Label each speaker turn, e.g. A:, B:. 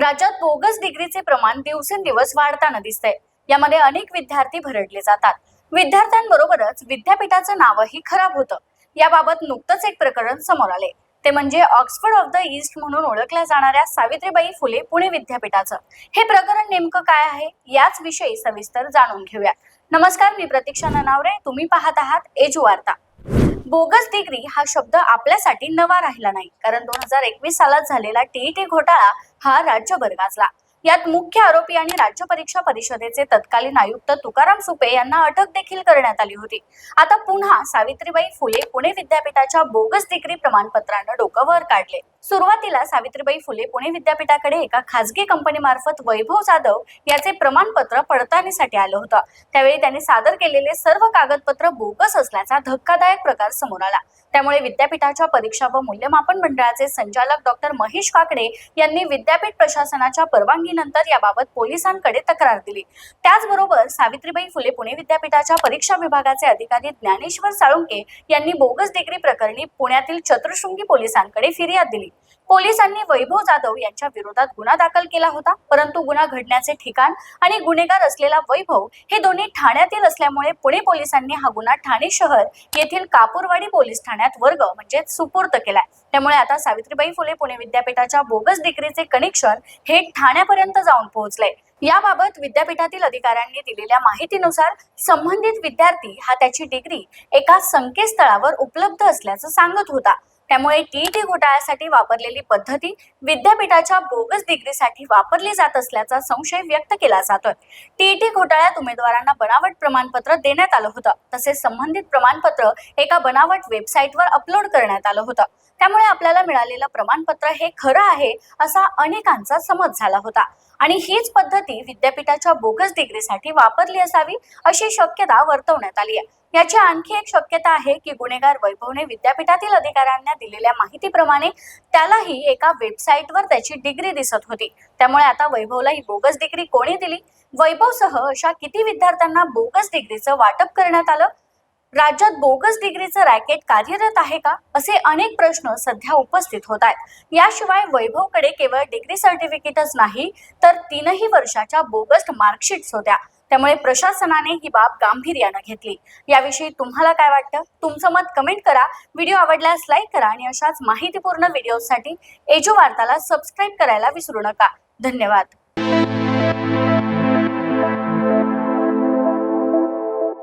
A: राज्यात बोगस डिग्रीचे प्रमाण दिवसेंदिवस वाढताना दिसतंय. यामध्ये अनेक विद्यार्थी भरडले जातात. विद्यार्थ्यांबरोबरच विद्यापीठाचं नावही खराब होतं. याबाबत नुकतंच एक प्रकरण समोर आले ते म्हणजे ऑक्सफर्ड ऑफ द ईस्ट म्हणून ओळखल्या जाणाऱ्या सावित्रीबाई फुले पुणे विद्यापीठाचं. हे प्रकरण नेमकं काय आहे? याच विषयी सविस्तर जाणून घेऊया नमस्कार मी प्रतीक्षा ननावरे. तुम्ही पाहत आहात एजू वार्ता. बोगस डिग्री हा शब्द आपल्यासाठी नवा राहिला नाही. कारण दोन हजार एकवीस सालात झालेला टीईटी घोटाळा हा राज्यभर गाजला. यात मुख्य आरोपी आणि राज्य परीक्षा परिषदेचे तत्कालीन आयुक्त तुकाराम सुपे यांना अटक देखील करण्यात आली होती. आता पुन्हा सावित्रीबाई फुले पुणे विद्यापीठाच्या बोगस डिग्री प्रमाणपत्रानं डोकं वर काढले. सुरुवातीला सावित्रीबाई फुले पुणे विद्यापीठाकडे एका खासगी कंपनीमार्फत वैभव जाधव याचे प्रमाणपत्र पडताळणीसाठी आलं होतं. त्यावेळी त्यांनी सादर केलेले सर्व कागदपत्र बोगस असल्याचा धक्कादायक प्रकार समोर आला. त्यामुळे विद्यापीठाच्या परीक्षा व मूल्यमापन मंडळाचे संचालक डॉक्टर महेश काकडे यांनी विद्यापीठ प्रशासनाच्या परवानगी परवानगीनंतर याबाबत पोलिसांकडे तक्रार दिली. त्याचबरोबर सावित्रीबाई फुले पुणे विद्यापीठाच्या परीक्षा विभागाचे अधिकारी ज्ञानेश्वर साळुंके यांनी बोगस डिग्री प्रकरणी पुण्यातील चतुर्शृंगी पोलिसांकडे फिर्याद दिली. पोलिसांनी वैभव जाधव यांच्या विरोधात गुन्हा दाखल केला होता परंतु गुन्हा घडण्याचे ठिकाण आणि गुन्हेगार असलेला वैभव हे दोन्ही ठाण्यातील असल्यामुळे पुणे पोलिसांनी हा गुन्हा ठाणे शहर येथील कापूरवाडी पोलीस ठाण्यात वर्ग म्हणजे सुपूर्द केलाय. त्यामुळे आता सावित्रीबाई फुले पुणे विद्यापीठाच्या बोगस डिग्रीचे कनेक्शन हे ठाण्यापर्यंत जाऊन पोहोचलंय याबाबत विद्यापीठातील अधिकाऱ्यांनी दिलेल्या माहितीनुसार संबंधित विद्यार्थी हा त्याची डिग्री एका संकेतस्थळावर उपलब्ध असल्याचं सांगत होता. त्यामुळे टीईटी घोटाळ्यासाठी वापरलेली पद्धती विद्यापीठाच्या बोगस डिग्रीसाठी वापरली जात असल्याचा संशय व्यक्त केला जातोय. टीईटी घोटाळ्यात उमेदवारांना बनावट प्रमाणपत्र देण्यात आलं होतं. तसेच संबंधित प्रमाणपत्र एका बनावट वेबसाईटवर अपलोड करण्यात आलं होतं. त्यामुळे आपल्याला मिळालेलं प्रमाणपत्र हे खरं आहे असा अनेकांचा समज झाला होता. आणि हीच पद्धती विद्यापीठाच्या बोगस डिग्रीसाठी वापरली असावी अशी शक्यता वर्तवण्यात आली आहे याची आणखी एक शक्यता आहे की गुन्हेगार वैभवने विद्यापीठातील अधिकाऱ्यांना दिलेल्या माहितीप्रमाणे त्यालाही एका वेबसाईटवर त्याची डिग्री दिसत होती. त्यामुळे आता वैभवला ही बोगस डिग्री कोणी दिली? वैभवसह अशा किती विद्यार्थ्यांना बोगस डिग्रीचं वाटप करण्यात आलं? राज्यात बोगस डिग्रीचं रॅकेट कार्यरत आहे का? असे अनेक प्रश्न सध्या उपस्थित होत आहेत. याशिवाय वैभवकडे केवळ डिग्री सर्टिफिकेटच नाही तर तीनही वर्षाच्या बोगस मार्कशीट्स होत्या. त्यामुळे प्रशासनाने ही बाब गांभीर्यानं घेतली. याविषयी तुम्हाला काय वाटतं? तुमचं मत कमेंट करा. व्हिडिओ आवडल्यास लाईक करा आणि अशाच माहितीपूर्ण व्हिडिओसाठी एजो वार्ताला सबस्क्राईब करायला विसरू नका. धन्यवाद.